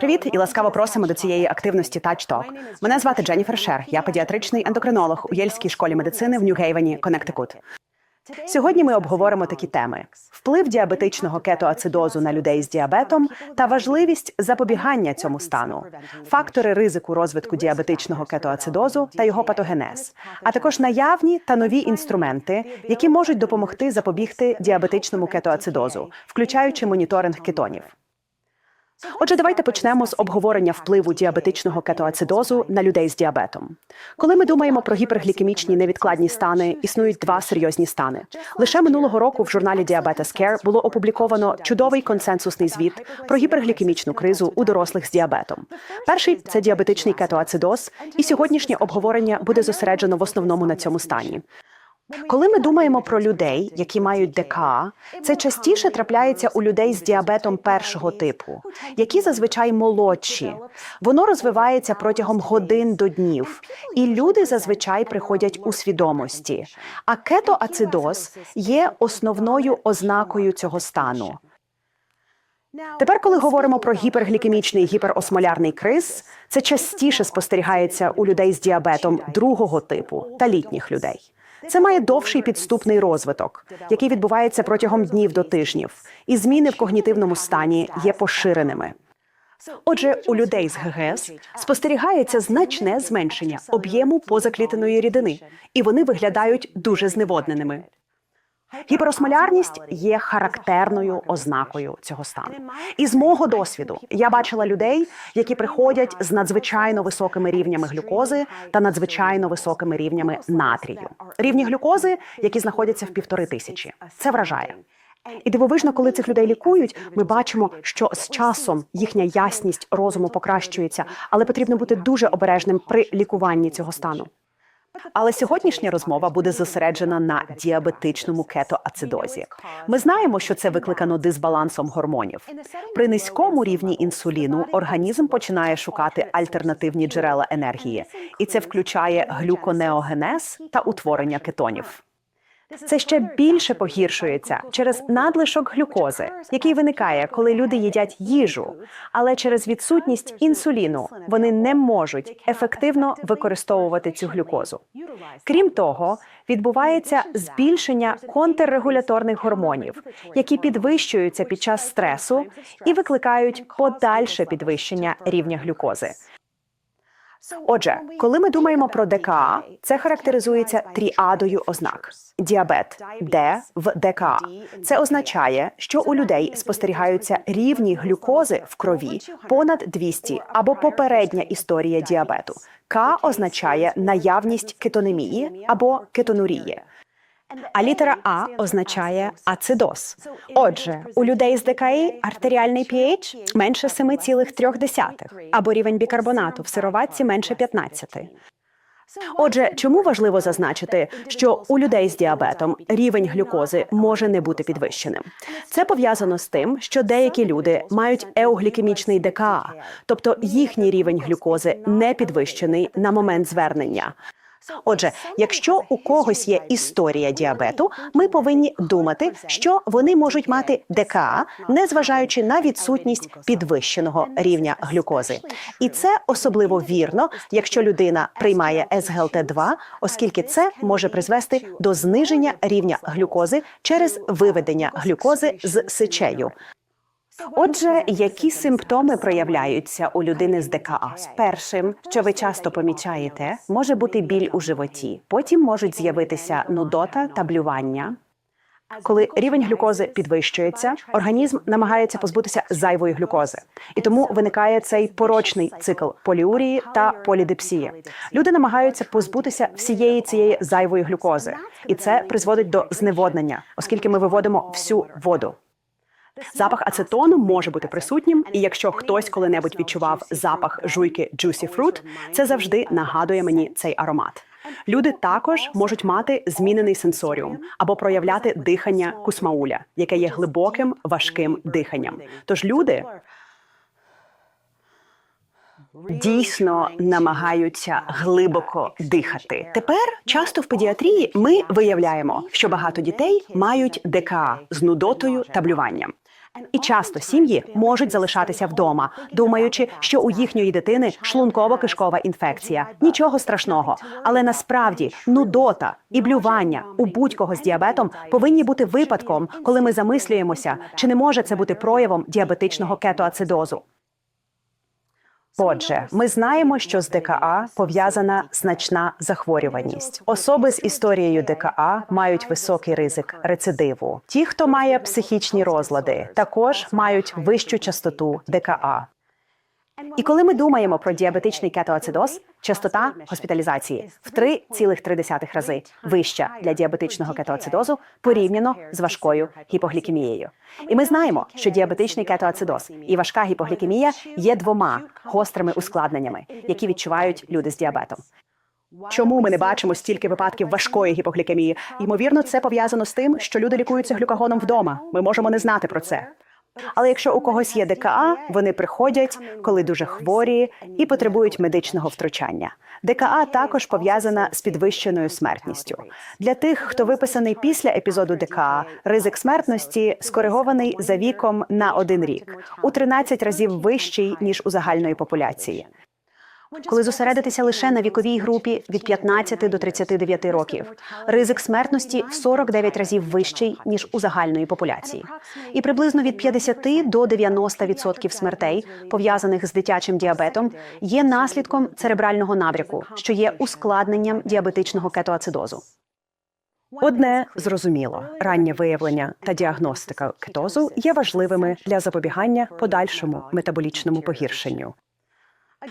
Привіт і ласкаво просимо до цієї активності Touch Talk. Мене звати Дженніфер Шер. Я педіатричний ендокринолог у Єльській школі медицини в Нью-Гейвені, Коннектикут. Сьогодні ми обговоримо такі теми: вплив діабетичного кетоацидозу на людей з діабетом та важливість запобігання цьому стану, фактори ризику розвитку діабетичного кетоацидозу та його патогенез, а також наявні та нові інструменти, які можуть допомогти запобігти діабетичному кетоацидозу, включаючи моніторинг кетонів. Отже, давайте почнемо з обговорення впливу діабетичного кетоацидозу на людей з діабетом. Коли ми думаємо про гіперглікемічні невідкладні стани, існують два серйозні стани. Лише минулого року в журналі Diabetes Care було опубліковано чудовий консенсусний звіт про гіперглікемічну кризу у дорослих з діабетом. Перший це діабетичний кетоацидоз, і сьогоднішнє обговорення буде зосереджено в основному на цьому стані. Коли ми думаємо про людей, які мають ДКА, це частіше трапляється у людей з діабетом першого типу, які зазвичай молодші. Воно розвивається протягом годин до днів, і люди зазвичай приходять у свідомості. А кетоацидоз є основною ознакою цього стану. Тепер, коли говоримо про гіперглікемічний гіперосмолярний криз, це частіше спостерігається у людей з діабетом другого типу та літніх людей. Це має довший підступний розвиток, який відбувається протягом днів до тижнів, і зміни в когнітивному стані є поширеними. Отже, у людей з ГГС спостерігається значне зменшення об'єму позаклітиної рідини, і вони виглядають дуже зневодненими. Гіперосмолярність є характерною ознакою цього стану. І з мого досвіду я бачила людей, які приходять з надзвичайно високими рівнями глюкози та надзвичайно високими рівнями натрію. Рівні глюкози, які знаходяться в півтори тисячі. Це вражає. І дивовижно, коли цих людей лікують, ми бачимо, що з часом їхня ясність розуму покращується, але потрібно бути дуже обережним при лікуванні цього стану. Але сьогоднішня розмова буде зосереджена на діабетичному кетоацидозі. Ми знаємо, що це викликано дисбалансом гормонів. При низькому рівні інсуліну організм починає шукати альтернативні джерела енергії, і це включає глюконеогенез та утворення кетонів. Це ще більше погіршується через надлишок глюкози, який виникає, коли люди їдять їжу, але через відсутність інсуліну вони не можуть ефективно використовувати цю глюкозу. Крім того, відбувається збільшення контррегуляторних гормонів, які підвищуються під час стресу і викликають подальше підвищення рівня глюкози. Отже, коли ми думаємо про ДКА, це характеризується тріадою ознак: діабет Д в ДКА. Це означає, що у людей спостерігаються рівні глюкози в крові понад 200 або попередня історія діабету. К означає наявність кетонемії або кетонурії. А літера А означає ацидоз. Отже, у людей з ДКІ артеріальний pH менше 7,3, або рівень бікарбонату в сироватці менше 15. Отже, чому важливо зазначити, що у людей з діабетом рівень глюкози може не бути підвищеним? Це пов'язано з тим, що деякі люди мають еуглікемічний ДКА, тобто їхній рівень глюкози не підвищений на момент звернення. Отже, якщо у когось є історія діабету, ми повинні думати, що вони можуть мати ДКА, незважаючи на відсутність підвищеного рівня глюкози. І це особливо вірно, якщо людина приймає СГЛТ-2, оскільки це може призвести до зниження рівня глюкози через виведення глюкози з сечею. Отже, які симптоми проявляються у людини з ДКА? Першим, що ви часто помічаєте, може бути біль у животі. Потім можуть з'явитися нудота та блювання. Коли рівень глюкози підвищується, організм намагається позбутися зайвої глюкози, і тому виникає цей порочний цикл поліурії та полідипсії. Люди намагаються позбутися всієї цієї зайвої глюкози, і це призводить до зневоднення, оскільки ми виводимо всю воду. Запах ацетону може бути присутнім, і якщо хтось коли-небудь відчував запах жуйки Juicy Fruit, це завжди нагадує мені цей аромат. Люди також можуть мати змінений сенсоріум або проявляти дихання кусмауля, яке є глибоким важким диханням. Тож люди дійсно намагаються глибоко дихати. Тепер часто в педіатрії ми виявляємо, що багато дітей мають ДКА з нудотою та блюванням. І часто сім'ї можуть залишатися вдома, думаючи, що у їхньої дитини шлунково-кишкова інфекція. Нічого страшного, але насправді нудота і блювання у будь-кого з діабетом повинні бути випадком, коли ми замислюємося, чи не може це бути проявом діабетичного кетоацидозу. Отже, ми знаємо, що з ДКА пов'язана значна захворюваність. Особи з історією ДКА мають високий ризик рецидиву. Ті, хто має психічні розлади, також мають вищу частоту ДКА. І коли ми думаємо про діабетичний кетоацидоз, частота госпіталізації в 3,3 рази вища для діабетичного кетоацидозу порівняно з важкою гіпоглікемією. І ми знаємо, що діабетичний кетоацидоз і важка гіпоглікемія є двома гострими ускладненнями, які відчувають люди з діабетом. Чому ми не бачимо стільки випадків важкої гіпоглікемії? Ймовірно, це пов'язано з тим, що люди лікуються глюкагоном вдома. Ми можемо не знати про це. Але якщо у когось є ДКА, вони приходять, коли дуже хворі і потребують медичного втручання. ДКА також пов'язана з підвищеною смертністю. Для тих, хто виписаний після епізоду ДКА, ризик смертності скоригований за віком на один рік, у 13 разів вищий ніж у загальної популяції. Коли зосередитися лише на віковій групі від 15 до 39 років, ризик смертності в 49 разів вищий ніж у загальної популяції, і приблизно від 50 до 90% смертей, пов'язаних з дитячим діабетом, є наслідком церебрального набряку, що є ускладненням діабетичного кетоацидозу. Одне зрозуміло, раннє виявлення та діагностика кетозу є важливими для запобігання подальшому метаболічному погіршенню.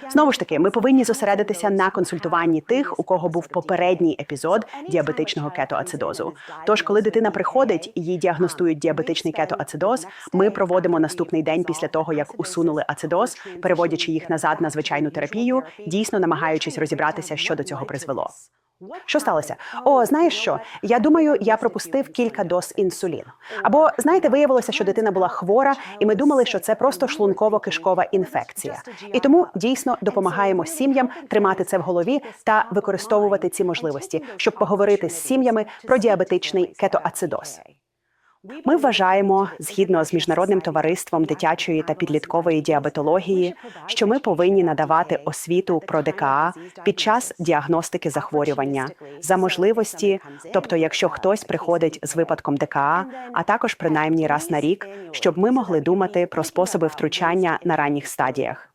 Знову ж таки, ми повинні зосередитися на консультуванні тих, у кого був попередній епізод діабетичного кетоацидозу. Тож, коли дитина приходить і їй діагностують діабетичний кетоацидоз, ми проводимо наступний день після того, як усунули ацидоз, переводячи їх назад на звичайну терапію, дійсно намагаючись розібратися, що до цього призвело. Що сталося? О, знаєш що? Я думаю, я пропустив кілька доз інсуліну. Або знаєте, виявилося, що дитина була хвора, і ми думали, що це просто шлунково-кишкова інфекція. І тому дійсно допомагаємо сім'ям тримати це в голові та використовувати ці можливості, щоб поговорити з сім'ями про діабетичний кетоацидоз. Ми вважаємо, згідно з міжнародним товариством дитячої та підліткової діабетології, що ми повинні надавати освіту про ДКА під час діагностики захворювання за можливості, тобто, якщо хтось приходить з випадком ДКА, а також принаймні раз на рік, щоб ми могли думати про способи втручання на ранніх стадіях.